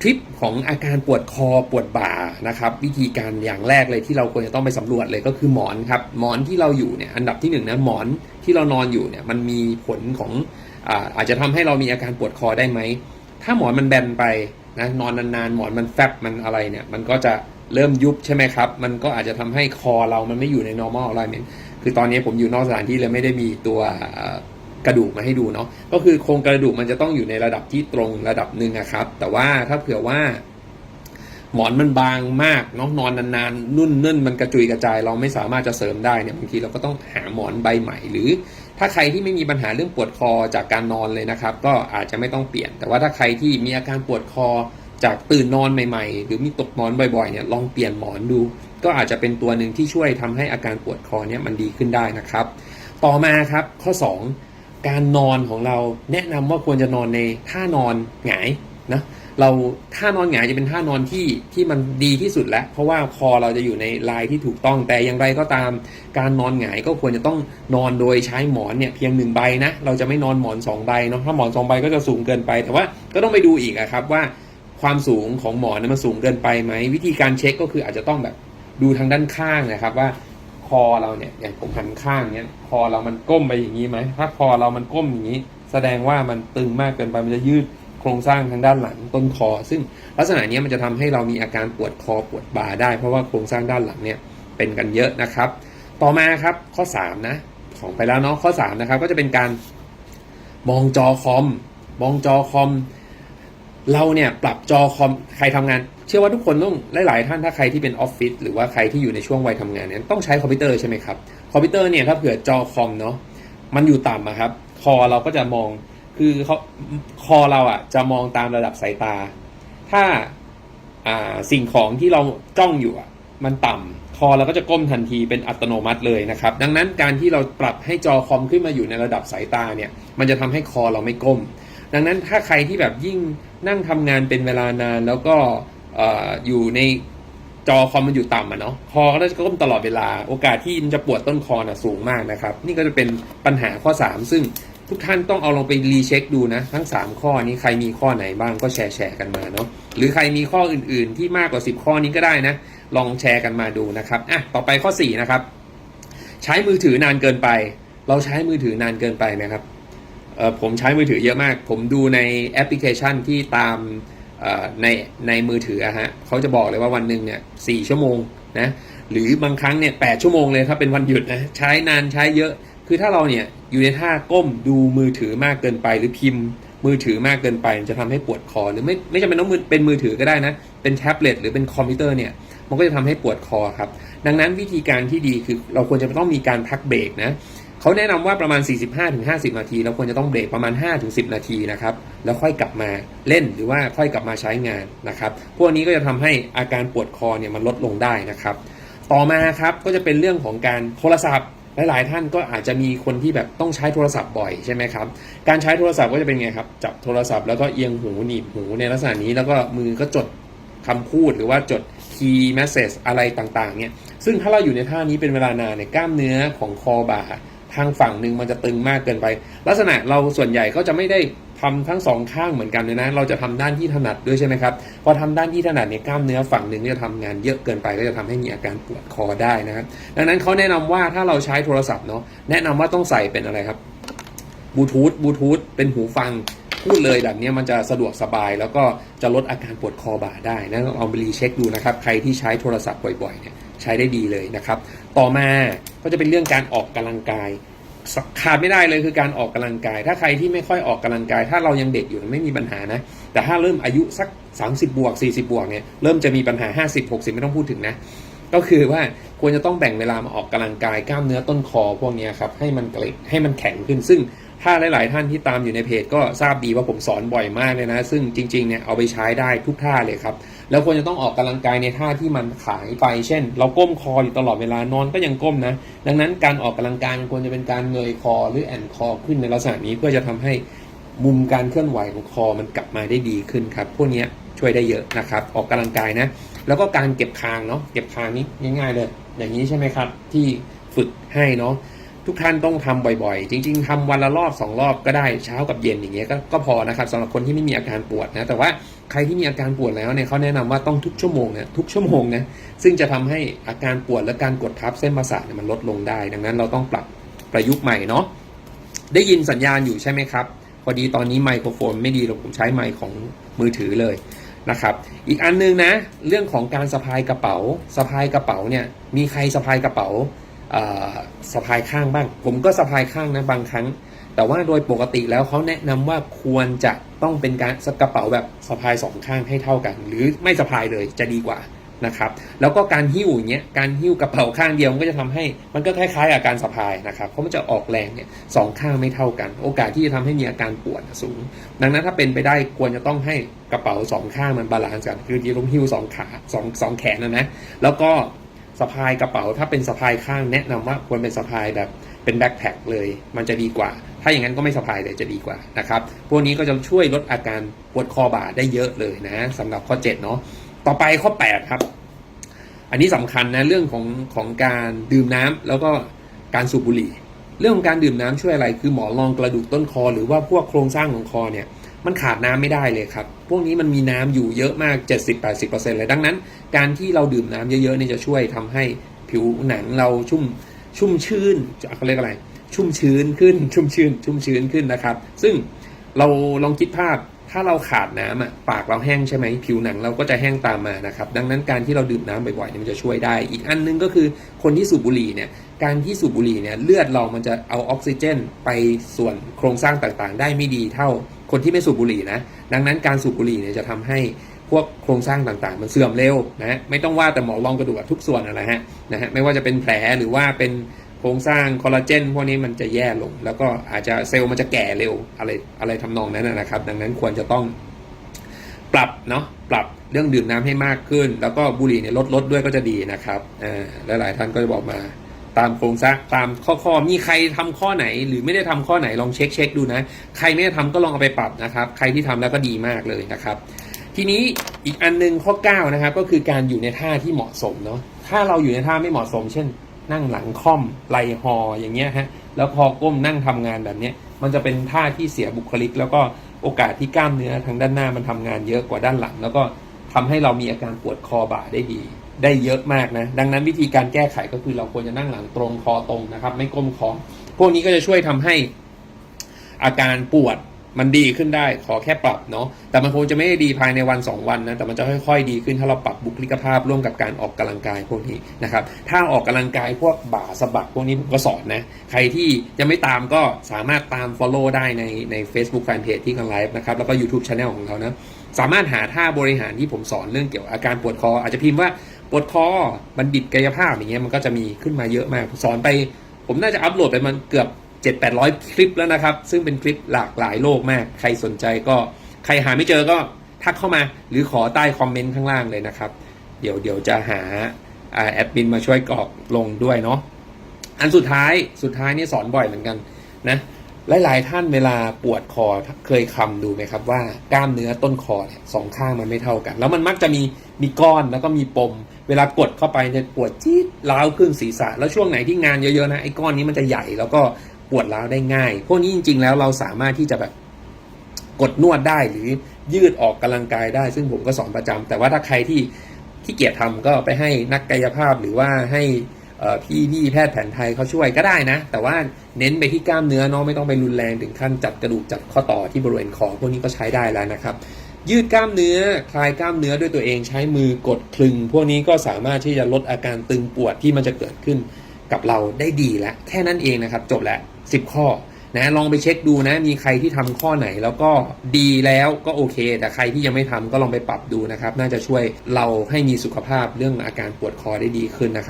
ทริปของอาการปวดคอปวดบ่านะครับวิธีการอย่างแรกเลยที่เราควรจะต้องไปสำรวจเลยก็คือหมอนครับหมอนที่เราอยู่เนี่ยอันดับที่หนึ่งนะหมอนที่เรานอนอยู่เนี่ยมันมีผลของอาอาจจะทำให้เรามีอาการปวดคอได้ไหมถ้าหมอนมันแบนไปนะนอนนานๆหมอนมันแฟบมันอะไรเนี่ยมันก็จะเริ่มยุบใช่ไหมครับ มันก็อาจจะทำให้คอเรามันไม่อยู่ใน normal alignment คือตอนนี้ผมอยู่นอกสถานที่เลยไม่ได้มีตัว กระดูกมาให้ดูเนาะก็คือโครงกระดูกมันจะต้องอยู่ในระดับที่ตรงระดับหนึ่งอะครับ แต่ว่าถ้าเผื่อว่า หมอนมันบางมากเนาะนอนนานๆนุ่นเนื่นมันกระจุยกระจาย เราไม่สามารถจะเสริมได้เนี่ยบางทีเราก็ต้องหาหมอนใบใหม่ หรือ ถ้าใครที่ไม่มีปัญหาเรื่องปวดคอจากการนอนเลยนะครับ ก็อาจจะไม่ต้องเปลี่ยน แต่ว่าถ้าใครที่มีอาการปวดคอจากตื่นนอนใหม่ๆ หรือมีตกหมอนบ่อยๆเนี่ยลองเปลี่ยนหมอนดู ก็อาจจะเป็นตัวหนึ่งที่ช่วยทำให้อาการปวดคอเนี่ยมันดีขึ้นได้นะครับ ต่อมาครับข้อ 2 การนอนของเราแนะนำว่าควรจะนอนในท่านอนหงายนะเราท่านอนหงายจะเป็นท่านอนที่ที่มันดีที่สุดแล้ว เพราะว่าคอเราจะอยู่ในลายที่ถูกต้องแต่อย่างไรก็ตาม การนอนหงายก็ควรจะต้องนอนโดยใช้หมอนเนี่ยเพียงหนึ่งใบนะเราจะไม่นอนหมอนสองใบเนาะถ้าหมอนสองใบก็จะสูงเกินไป แต่ว่าก็ต้องไปดูอีกอะครับว่าความสูงของหมอนเนมันสูงเกินไปไหมวิธีการเช็คก็คืออาจจะต้องแบบดูทางด้านข้างนะครับว่า คอเราเนี่ยอย่างผมหันข้างเนี้ยคอเรามันก้มไปอย่างนี้ไหมถ้าคอเรามันก้มอย่างนี้ แสดงว่ามันตึงมากเกินไปมันจะยืดโครงสร้างทางด้านหลังต้นคอ ซึ่งลักษณะนี้มันจะทำให้เรามีอาการปวดคอปวดบ่าได้เพราะว่าโครงสร้างด้านหลังเนี่ยเป็นกันเยอะนะครับ ต่อมาครับข้อ3นะของไปแล้วเนาะข้อ3นะครับก็จะเป็นการมองจอคอม มองจอคอม เราเนี่ยปรับจอคอมใครทำงาน เชื่อว่าทุกคนต้องหลายๆท่านถ้าใครที่เป็นออฟฟิศหรือว่าใครที่อยู่ในช่วงวัยทำงานเนี่ยต้องใช้คอมพิวเตอร์ใช่ไหมครับคอมพิวเตอร์เนี่ยถ้าเผื่อจอคอมเนาะมันอยู่ต่ำอะครับคอเราก็จะมองคือเขาคอเราอะจะมองตามระดับสายตา ถ้าอ่าสิ่งของที่เราจ้องอยู่อะมันต่ำคอเราก็จะก้มทันทีเป็นอัตโนมัติเลยนะครับ ดังนั้นการที่เราปรับให้จอคอมขึ้นมาอยู่ในระดับสายตาเนี่ย มันจะทำให้คอเราไม่ก้ม ดังนั้นถ้าใครที่แบบยิ่งนั่งทำงานเป็นเวลานานแล้วก็เอ่อยู่ในจอคอมมันอยู่ต่ำอะเนาะคอก็จะก้มตลอดเวลา โอกาสที่มันจะปวดต้นคอน่ะสูงมากนะครับ นี่ก็จะเป็นปัญหาข้อ 3 ซึ่งทุกท่านต้องเอาลองไปรีเช็คดูนะ ทั้ง 3 ข้อนี้ใครมีข้อไหนบ้างก็แชร์แชร์กันมาเนาะหรือใครมีข้ออื่นๆที่มากกว่า 10 ข้อนี้ก็ได้นะ ลองแชร์กันมาดูนะครับอะต่อไปข้อ 4 นะครับ ใช้มือถือนานเกินไป เราใช้มือถือนานเกินไปไหมครับ ผมใช้มือถือเยอะมาก ผมดูในแอปพลิเคชันที่ตามในในมือถืออะฮะเขาจะบอกเลยว่าวันหนึ่งเนี่ยสี่ชั่วโมงนะหรือบางครั้งเนี่ยแปดชั่วโมงเลยถ้าเป็นวันหยุดนะใช้นานใช้เยอะ คือถ้าเราเนี่ยอยู่ในท่าก้มดูมือถือมากเกินไป หรือพิมพ์มือถือมากเกินไป จะทำให้ปวดคอ หรือไม่ไม่จำเป็นต้องเป็นมือถือก็ได้นะ เป็นแท็บเล็ตหรือเป็นคอมพิวเตอร์เนี่ยมันก็จะทำให้ปวดคอครับ ดังนั้นวิธีการที่ดีคือเราควรจะต้องมีการพักเบรกนะ เขาแนะนำว่าประมาณ 45-50 นาที เราควรจะต้องเบรกประมาณ 5-10 นาทีนะครับ แล้วค่อยกลับมาเล่นหรือว่าค่อยกลับมาใช้งานนะครับ พวกนี้ก็จะทำให้อาการปวดคอเนี่ยมันลดลงได้นะครับ ต่อมาครับก็จะเป็นเรื่องของการโทรศัพท์หลายๆท่านก็อาจจะมีคนที่แบบต้องใช้โทรศัพท์บ่อยใช่ไหมครับ การใช้โทรศัพท์ก็จะเป็นไงครับ จับโทรศัพท์แล้วก็เอียงหูหนีบหูในลักษณะนี้แล้วก็มือก็จดคำพูดหรือว่าจด key message อะไรต่างๆเนี่ย ซึ่งถ้าเราอยู่ในท่านี้เป็นเวลานานเนี่ยกล้ามเนื้อของคอบ่า ทางฝั่งหนึ่งมันจะตึงมากเกินไป ลักษณะเราส่วนใหญ่ก็จะไม่ได้ทำทั้งสองข้างเหมือนกันเลยนะ เราจะทำด้านที่ถนัดด้วยใช่ไหมครับ พอทำด้านที่ถนัดเนี่ยกล้ามเนื้อฝั่งหนึ่งจะทำงานเยอะเกินไปก็จะทำให้มีอาการปวดคอได้นะครับ ดังนั้นเขาแนะนำว่าถ้าเราใช้โทรศัพท์เนาะแนะนำว่าต้องใส่เป็นอะไรครับบลูทูธบลูทูธเป็นหูฟังพูดเลยแบบนี้มันจะสะดวกสบาย แล้วก็จะลดอาการปวดคอบ่าได้นะลองไปรีเช็คดูนะครับ ใครที่ใช้โทรศัพท์บ่อยๆเนี่ย ใช้ได้ดีเลยนะครับ ต่อมาก็จะเป็นเรื่องการออกกำลังกายขาดไม่ได้เลยคือการออกกำลังกาย ถ้าใครที่ไม่ค่อยออกกำลังกาย ถ้าเรายังเด็กอยู่ไม่มีปัญหานะ แต่ถ้าเริ่มอายุสัก 30 บวก 40 บวกเนี่ยเริ่มจะมีปัญหา 50 60 ไม่ต้องพูดถึงนะ ก็คือว่าควรจะต้องแบ่งเวลามาออกกำลังกายกล้ามเนื้อต้นคอพวกนี้ครับให้มันเกร็งให้มันแข็งขึ้นซึ่ง ถ้าหลาย ๆ ท่านที่ตามอยู่ในเพจก็ทราบดีว่าผมสอนบ่อยมากเลยนะ ซึ่งจริง ๆ เนี่ยเอาไปใช้ได้ทุกท่าเลยครับ แล้วควรจะต้องออกกำลังกายในท่าที่มันขายไป เช่น เราก้มคออยู่ตลอดเวลานอนก็ยังก้มนะ ดังนั้นการออกกำลังกายมันควรจะเป็นการเงยคอหรือแอนคอขึ้นในลักษณะนี้เพื่อจะทำให้มุมการเคลื่อนไหวของคอมันกลับมาได้ดีขึ้นครับ พวกนี้ช่วยได้เยอะนะครับ ออกกำลังกายนะ แล้วก็การเก็บคางเนาะ เก็บคางนี้ง่าย ๆ เลย อย่างนี้ใช่ไหมครับ ที่ฝึกให้เนาะ ทุกท่านต้องทำบ่อยๆ จริง ๆทำวันละรอบสองรอบก็ได้เช้ากับเย็นอย่างเงี้ยก็ก็พอนะครับสำหรับคนที่ไม่มีอาการปวดนะแต่ว่าใครที่มีอาการปวดแล้วเนี่ยเขาแนะนำว่าต้องทุกชั่วโมงนะทุกชั่วโมงนะซึ่งจะทำให้อาการปวดและการกดทับเส้นประสาทเนี่ยมันลดลงได้ ดังนั้นเราต้องปรับประยุกต์ใหม่เนาะได้ยินสัญญาณอยู่ใช่ไหมครับพอดีตอนนี้ไมโครโฟนไม่ดีเราผมใช้ไมค์ของมือถือเลยนะครับอีกอันนึงนะ เรื่องของการสะพายกระเป๋าสะพายกระเป๋าเนี่ยมีใครสะพายกระเป๋า สะพายข้างบ้าง ผมก็สะพายข้างนะบางครั้ง แต่ว่าโดยปกติแล้วเขาแนะนำว่าควรจะต้องเป็นการกระเป๋าแบบสะพายสองข้างให้เท่ากัน หรือไม่สะพายเลยจะดีกว่านะครับแล้วก็การหิ้วอย่างเงี้ยการหิ้วกระเป๋าข้างเดียวมันก็จะทำให้มันก็คล้ายๆกับการสะพายนะครับเพราะมันจะออกแรงเนี่ยสองข้างไม่เท่ากัน โอกาสที่จะทำให้มีอาการปวดสูง ดังนั้นถ้าเป็นไปได้ควรจะต้องให้กระเป๋าสองข้างมันบาลานซ์กัน คือที่ต้องหิ้วสองขาสองสองแขนนะนะแล้วก็ สะพายกระเป๋าถ้าเป็นสะพายข้างแนะนำว่าควรเป็นสะพายแบบเป็นแบ็คแพคเลย มันจะดีกว่า ถ้าอย่างนั้นก็ไม่สะพายเลยจะดีกว่านะครับพวกนี้ก็จะช่วยลดอาการปวดคอบ่าได้เยอะเลยนะสำหรับข้อ7เนาะต่อไปข้อ 8 ครับ อันนี้สำคัญนะเรื่องของของการดื่มน้ำแล้วก็การสูบบุหรี่ เรื่องของการดื่มน้ำช่วยอะไร คือหมอนรองกระดูกต้นคอ หรือว่าพวกโครงสร้างของคอเนี่ยมันขาดน้ำไม่ได้เลยครับ พวกนี้มันมีน้ำอยู่เยอะมาก 70-80%เลยดังนั้น การที่เราดื่มน้ำเยอะๆเนี่ยจะช่วยทำให้ผิวหนังเราชุ่มชุ่มชื้นเขาเรียกอะไร ชุ่มชื้นขึ้น ชุ่มชื้น ชุ่มชื้นขึ้นนะครับ ซึ่งเราลองคิดภาพถ้าเราขาดน้ำอะปากเราแห้งใช่ไหมผิวหนังเราก็จะแห้งตามมานะครับ ดังนั้นการที่เราดื่มน้ำบ่อยๆเนี่ยมันจะช่วยได้ อีกอันนึงก็คือคนที่สูบบุหรี่เนี่ยการที่สูบบุหรี่เนี่ยเลือดเรามันจะเอาออกซิเจน ไปส่วนโครงสร้างต่างๆ ได้ไม่ดีเท่าคนที่ไม่สูบบุหรี่นะดังนั้นการสูบบุหรี่เนี่ยจะทำให้ พวกโครงสร้างต่างๆ มันเสื่อมเร็วนะฮะไม่ต้องว่าแต่หมอรองกระดูกทุกส่วนอะไรฮะนะฮะไม่ว่าจะเป็นแผลหรือว่าเป็นโครงสร้างคอลลาเจนพวกนี้มันจะแย่ลง แล้วก็อาจจะเซลล์มันจะแก่เร็วอะไรอะไรทำนองนั้นนะครับ ดังนั้นควรจะต้องปรับเนาะปรับเรื่องดื่มน้ำให้มากขึ้น แล้วก็บุหรี่เนี่ยลดลดด้วยก็จะดีนะครับอ่าและหลายท่านก็จะบอกมาตามโครงสร้างตามข้อข้อมีใครทำข้อไหน หรือไม่ได้ทำข้อไหนลองเช็คเช็คดูนะ ใครไม่ได้ทำก็ลองเอาไปปรับนะครับ ใครที่ทำแล้วก็ดีมากเลยนะครับ ทีนี้อีกอันหนึงข้อ9นะครับก็คือการอยู่ในท่าที่เหมาะสมเนาะถ้าเราอยู่ในท่าไม่เหมาะสม เช่น นั่งหลังค่อมไหลหออย่างเงี้ยฮะแล้วพอก้มนั่งทำงานแบบเนี้ยมันจะเป็นท่าที่เสียบุคลิก แล้วก็โอกาสที่กล้ามเนื้อทางด้านหน้ามันทำงานเยอะกว่าด้านหลัง แล้วก็ทำให้เรามีอาการปวดคอบ่าได้ดี ได้เยอะมากนะ ดังนั้นวิธีการแก้ไขก็คือเราควรจะนั่งหลังตรงคอตรงนะครับ ไม่ก้มคอพวกนี้ก็จะช่วยทำให้อาการปวด มันดีขึ้นได้ขอแค่ปรับเนาะแต่มันคงจะไม่ได้ดีภายในวัน 2 วันนะแต่มันจะค่อยๆ ดีขึ้นถ้าเราปรับบุคลิกภาพร่วมกับการออกกำลังกายพวกนี้นะครับถ้าออกกำลังกายพวกบ่าสะบักพวกนี้ผมก็สอนนะใครที่ยังไม่ตามก็สามารถตาม Follow ได้ในใน Facebook Fanpage ที่กันไลฟ์นะครับแล้วก็ YouTube Channel ของเรานะสามารถหาท่าบริหารที่ผมสอนเรื่องเกี่ยวกับอาการปวดคออาจจะพิมพ์ว่าปวดคอบัณฑิตกายภาพอย่างเงี้ยมันก็จะมีขึ้นมาเยอะมากสอนไปผมน่าจะอัปโหลดไปมันเกือบ 7 8 0 0 คลิปแล้วนะครับ ซึ่งเป็นคลิปหลากหลายโลกมาก ใครสนใจก็ใครหาไม่เจอก็ทักเข้ามาหรือขอใต้คอมเมนต์ข้างล่างเลยนะครับ เดี๋ยวเดี๋ยวจะหาอแอดมินมาช่วยกรอกลงด้วยเนาะอันสุดท้ายสุดท้ายนี่สอนบ่อยเหมือนกันนะหลาย ๆ ท่านเวลาปวดคอเคยคำดูไหมครับว่ากล้ามเนื้อต้นคอเนี่ยสองข้างมันไม่เท่ากัน แล้วมันมักจะมีมีก้อนแล้วก็มีปม เวลากดเข้าไปเนี่ยปวดจี๊ดร้าวขึ้นศีรษะ แล้วช่วงไหนที่งานเยอะ ๆ นะไอ้ก้อนนี้มันจะใหญ่แล้วก็ ปวดร้าวได้ง่าย พวกนี้จริง ๆ แล้วเราสามารถที่จะแบบกดนวดได้หรือยืดออกกำลังกายได้ ซึ่งผมก็สอนประจำแต่ว่าถ้าใครที่ขี้เกียจทำก็ไปให้นักกายภาพหรือว่าให้พี่พี่แพทย์แผนไทยเขาช่วยก็ได้นะ แต่ว่าเน้นไปที่กล้ามเนื้อเนาะไม่ต้องไปรุนแรงถึงขั้นจัดกระดูกจัดข้อต่อที่บริเวณคอพวกนี้ก็ใช้ได้แล้วนะครับ ยืดกล้ามเนื้อคลายกล้ามเนื้อด้วยตัวเองใช้มือกดคลึง พวกนี้ก็สามารถที่จะลดอาการตึงปวดที่มันจะเกิดขึ้น กับเราได้ดีแล้วแค่นั้นเองนะครับ จบแล้วสิบข้อนะลองไปเช็คดูนะ มีใครที่ทำข้อไหนแล้วก็ดีแล้วก็โอเค แต่ใครที่ยังไม่ทำก็ลองไปปรับดูนะครับ น่าจะช่วยเราให้มีสุขภาพเรื่องอาการปวดคอได้ดีขึ้นนะครับ